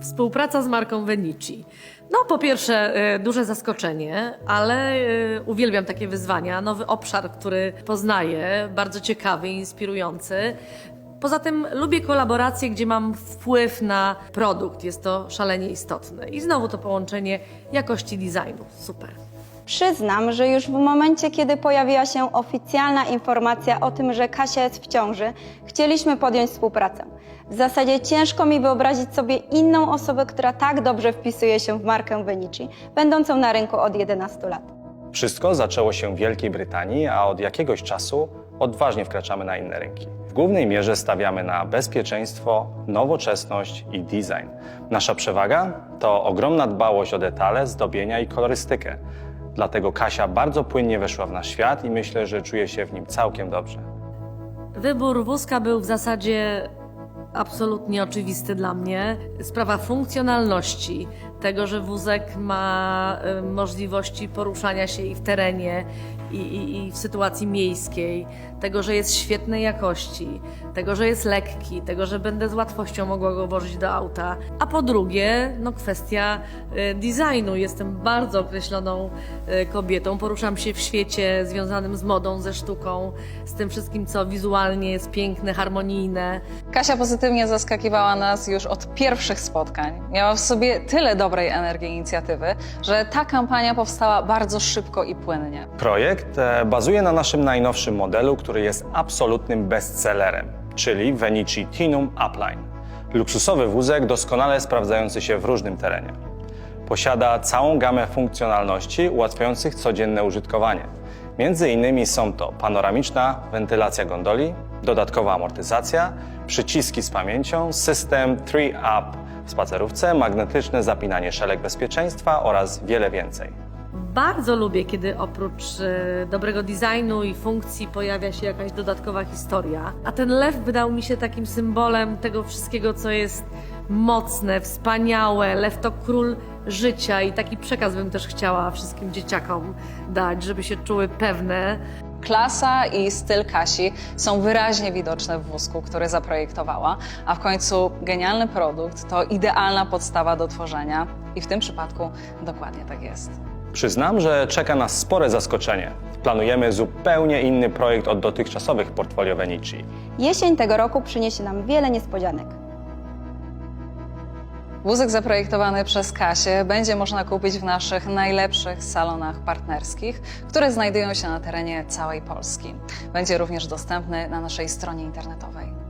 Współpraca z marką Venici. No, po pierwsze, e, duże zaskoczenie, ale e, uwielbiam takie wyzwania. Nowy obszar, który poznaję, bardzo ciekawy, inspirujący. Poza tym lubię kolaboracje, gdzie mam wpływ na produkt. Jest to szalenie istotne. I znowu to połączenie jakości designu. Super. Przyznam, że już w momencie, kiedy pojawiła się oficjalna informacja o tym, że Kasia jest w ciąży, chcieliśmy podjąć współpracę. W zasadzie ciężko mi wyobrazić sobie inną osobę, która tak dobrze wpisuje się w markę Venici, będącą na rynku od 11 lat. Wszystko zaczęło się w Wielkiej Brytanii, a od jakiegoś czasu odważnie wkraczamy na inne rynki. W głównej mierze stawiamy na bezpieczeństwo, nowoczesność i design. Nasza przewaga to ogromna dbałość o detale, zdobienia i kolorystykę. Dlatego Kasia bardzo płynnie weszła w nasz świat i myślę, że czuje się w nim całkiem dobrze. Wybór wózka był w zasadzie absolutnie oczywisty dla mnie. Sprawa funkcjonalności, tego, że wózek ma y, możliwości poruszania się i w terenie, i, i, i w sytuacji miejskiej, tego, że jest świetnej jakości, tego, że jest lekki, tego, że będę z łatwością mogła go włożyć do auta. A po drugie, no kwestia y, designu. Jestem bardzo określoną y, kobietą. Poruszam się w świecie związanym z modą, ze sztuką, z tym wszystkim, co wizualnie jest piękne, harmonijne. Kasia pozytywnie zaskakiwała nas już od pierwszych spotkań. Miała w sobie tyle dobrej energii inicjatywy, że ta kampania powstała bardzo szybko i płynnie. Projekt e, bazuje na naszym najnowszym modelu, który jest absolutnym bestsellerem, czyli Venici Tinum Upline. Luksusowy wózek doskonale sprawdzający się w różnym terenie. Posiada całą gamę funkcjonalności ułatwiających codzienne użytkowanie. Między innymi są to panoramiczna wentylacja gondoli, dodatkowa amortyzacja, przyciski z pamięcią, system 3-up w spacerówce, magnetyczne zapinanie szelek bezpieczeństwa oraz wiele więcej. Bardzo lubię, kiedy oprócz e, dobrego designu i funkcji pojawia się jakaś dodatkowa historia. A ten lew wydał mi się takim symbolem tego wszystkiego, co jest mocne, wspaniałe. Lew to król życia i taki przekaz bym też chciała wszystkim dzieciakom dać, żeby się czuły pewne. Klasa i styl Kasi są wyraźnie widoczne w wózku, który zaprojektowała, a w końcu genialny produkt to idealna podstawa do tworzenia i w tym przypadku dokładnie tak jest. Przyznam, że czeka nas spore zaskoczenie. Planujemy zupełnie inny projekt od dotychczasowych portfolio Venici. Jesień tego roku przyniesie nam wiele niespodzianek. Wózek zaprojektowany przez Kasię będzie można kupić w naszych najlepszych salonach partnerskich, które znajdują się na terenie całej Polski. Będzie również dostępny na naszej stronie internetowej.